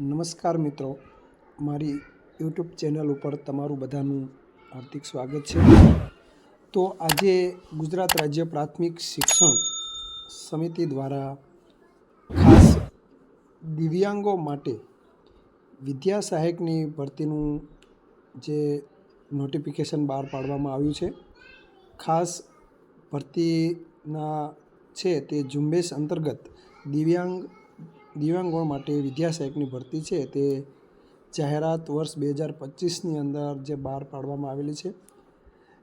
નમસ્કાર મિત્રો. મારી યુટ્યુબ ચેનલ ઉપર તમારું બધાનું હાર્દિક સ્વાગત છે. તો આજે ગુજરાત રાજ્ય પ્રાથમિક શિક્ષણ સમિતિ દ્વારા ખાસ દિવ્યાંગો માટે વિદ્યા સહાયકની ભરતીનું જે નોટિફિકેશન બહાર પાડવામાં આવ્યું છે. ખાસ ભરતીના છે તે ઝુંબેશ અંતર્ગત દિવ્યાંગ દિવ્યાંગો માટે વિદ્યાસહાયકની ભરતી છે. તે જાહેરાત વર્ષ બે હજાર પચીસની અંદર જે બહાર પાડવામાં આવેલી છે.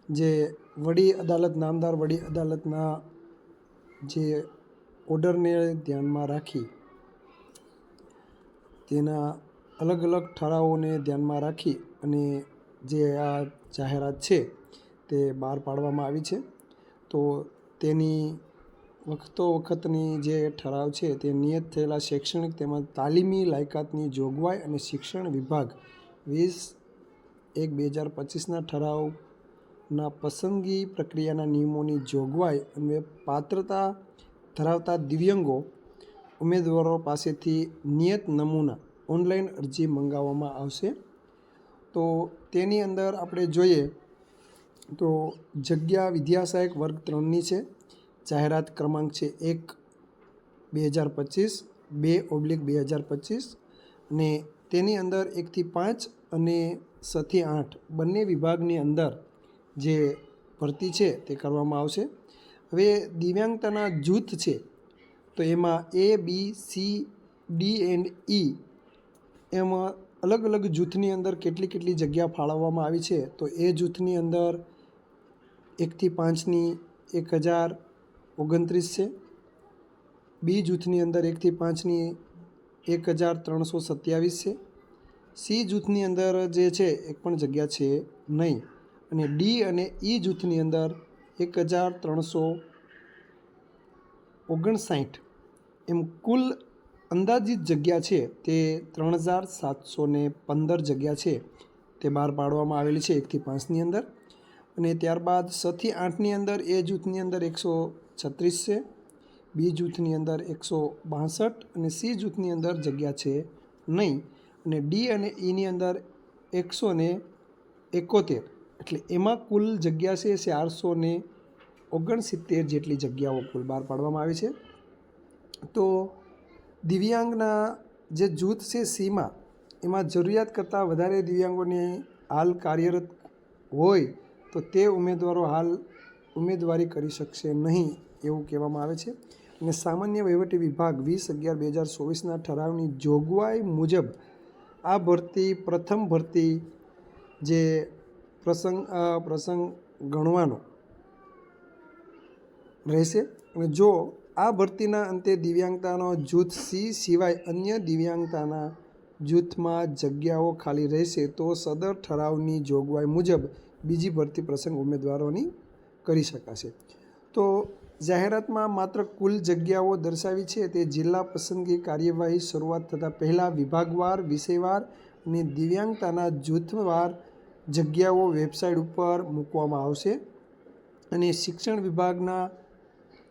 જે વડી અદાલત, નામદાર વડી અદાલતના જે ઓર્ડરને ધ્યાનમાં રાખી તેના અલગ અલગ ઠરાવોને ધ્યાનમાં રાખી અને જે આ જાહેરાત છે તે બહાર પાડવામાં આવી છે. તો તેની વખતો વખતની જે ઠરાવ છે તે નિયત થયેલા શૈક્ષણિક તેમજ તાલીમી લાયકાતની જોગવાઈ અને શિક્ષણ વિભાગ વીસ એક બે હજાર પચીસના ઠરાવના પસંદગી પ્રક્રિયાના નિયમોની જોગવાઈ અને પાત્રતા ધરાવતા દિવ્યંગો ઉમેદવારો પાસેથી નિયત નમૂના ઓનલાઈન અરજી મંગાવવામાં આવશે. તો તેની અંદર આપણે જોઈએ તો જગ્યા વિદ્યા સહાયક વર્ગ ત્રણની છે. જાહેરાત ક્રમાંક છે એક બે હજાર પચીસ, બે ઓબ્લિક બે હજાર પચીસ અને તેની અંદર એકથી પાંચ અને સથી આઠ બંને વિભાગની અંદર જે ભરતી છે તે કરવામાં આવશે. હવે દિવ્યાંગતાના જૂથ છે તો એમાં A, B, C, D and E એમાં અલગ અલગ જૂથની અંદર કેટલી કેટલી જગ્યા ફાળવવામાં આવી છે તો એ જૂથની અંદર એકથી પાંચની એક હજાર ઓગણત્રીસ છે. બી જૂથની અંદર એકથી પાંચની એક હજાર ત્રણસો સત્યાવીસ છે. સી જૂથની અંદર જે છે એક પણ જગ્યા છે નહીં. અને ડી અને ઈ જૂથની અંદર એક હજાર ત્રણસો ઓગણસાઠ. એમ કુલ અંદાજિત જગ્યા છે તે ત્રણ હજાર સાતસો ને પંદર જગ્યા છે. તે બહાર પાડવામાં આવેલી છે એકથી પાંચની અંદર. અને ત્યારબાદ છથી આઠની અંદર એ જૂથની અંદર એકસો છત્રીસ છે. બી જૂથની અંદર એકસો બાસઠ અને સી જૂથની અંદર જગ્યા છે નહીં અને ડી અને ઈની અંદર એકસો ને એકોતેર. એટલે એમાં કુલ જગ્યા છે ચારસો ને ઓગણસિત્તેર જેટલી જગ્યાઓ કુલ બહાર પાડવામાં આવી છે. તો દિવ્યાંગના જે જૂથ છે સીમાં, એમાં જરૂરિયાત કરતાં વધારે દિવ્યાંગોને હાલ કાર્યરત હોય તો તે ઉમેદવારો હાલ ઉમેદવારી કરી શકશે નહીં. એવું કહેવામાં આવે છે. અને સામાન્ય વહીવટી વિભાગ વીસ અગિયાર બે હજાર ચોવીસના ઠરાવની જોગવાઈ મુજબ આ ભરતી, પ્રથમ ભરતી જે પ્રસંગ પ્રસંગ ગણવાનો રહેશે. અને જો આ ભરતીના અંતે દિવ્યાંગતાનો જૂથ સી સિવાય અન્ય દિવ્યાંગતાના જૂથમાં જગ્યાઓ ખાલી રહેશે, તો સદર ઠરાવની જોગવાઈ મુજબ બીજી ભરતી પ્રસંગ ઉમેદવારોની કરી શકાશે. તો જાહેરાતમાં માત્ર કુલ જગ્યાઓ દર્શાવી છે તે જિલ્લા પસંદગી કાર્યવાહી શરૂઆત થતાં પહેલાં વિભાગવાર, વિષયવાર અને દિવ્યાંગતાના જૂથવાર જગ્યાઓ વેબસાઇટ ઉપર મૂકવામાં આવશે અને શિક્ષણ વિભાગના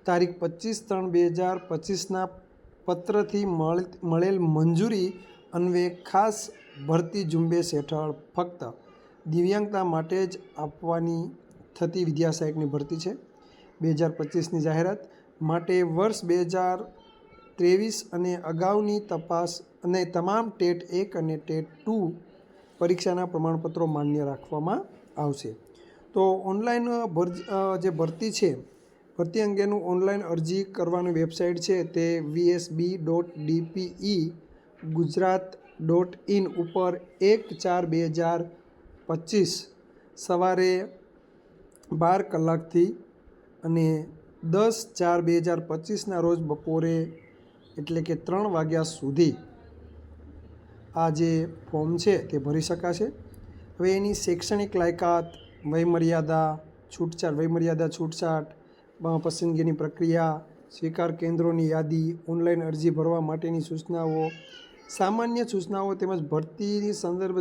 તારીખ પચીસ ત્રણ બે હજાર પચીસના પત્રથી મળેલ મંજૂરી અન્વયે ખાસ ભરતી ઝુંબેશ હેઠળ ફક્ત દિવ્યાંગતા માટે જ આપવાની થતી વિદ્યાસહાયકની ભરતી છે. બે હજાર પચીસની જાહેરાત માટે વર્ષ બે હજાર ત્રેવીસ અને અગાઉની તપાસ અને તમામ ટેટ એક અને ટેટ ટુ પરીક્ષાના પ્રમાણપત્રો માન્ય રાખવામાં આવશે. તો ઓનલાઈન જે ભરતી છે, ભરતી અંગેનું ઓનલાઈન અરજી કરવાની વેબસાઇટ છે તે VSB dot DPE Gujarat dot in ઉપર એક ચાર બે હજાર પચીસ. સવારે બાર કલાકથી અને દસ ચાર બે હજાર પચીસના રોજ બપોરે એટલે કે ત્રણ વાગ્યા સુધી આ જે ફોર્મ છે તે ભરી શકાશે. હવે એની શૈક્ષણિક લાયકાત, વયમર્યાદા, છૂટછાટ વયમર્યાદા છૂટછાટ પસંદગીની પ્રક્રિયા, સ્વીકાર કેન્દ્રોની યાદી, ઓનલાઈન અરજી ભરવા માટેની સૂચનાઓ, સામાન્ય સૂચનાઓ તેમજ ભરતીની સંદર્ભ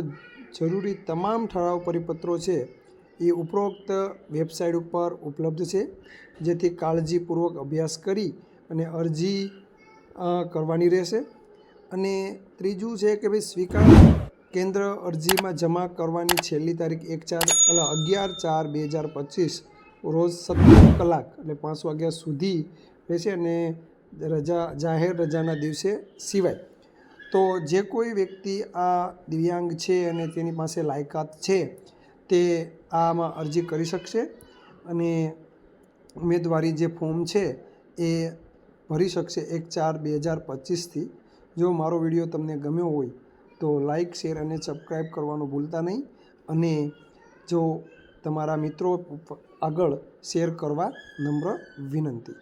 જરૂરી તમામ ઠરાવ પરિપત્રો છે એ ઉપરોક્ત વેબસાઇટ ઉપર ઉપલબ્ધ છે. જેથી કાળજીપૂર્વક અભ્યાસ કરી અને અરજી કરવાની રહેશે. અને ત્રીજું છે કે ભાઈ સ્વીકાર કેન્દ્ર અરજીમાં જમા કરવાની છેલ્લી તારીખ એક ચાર એટલે અગિયાર ચાર બે હજાર પચીસ રોજ સત્તર કલાક એટલે પાંચ વાગ્યા સુધી રહેશે અને રજા, જાહેર રજાના દિવસે સિવાય. તો જે કોઈ વ્યક્તિ આ દિવ્યાંગ છે અને તેની પાસે લાયકાત છે તે આમાં અરજી કરી શકશે અને ઉમેદવારી જે ફોર્મ છે એ ભરી શકશે એક ચાર બે હજાર પચીસથી. જો મારો વીડિયો તમને ગમ્યો હોય તો લાઈક, શેર અને સબસ્ક્રાઈબ કરવાનું ભૂલતા નહીં. અને જો તમારા મિત્રો આગળ શેર કરવા નમ્ર વિનંતી.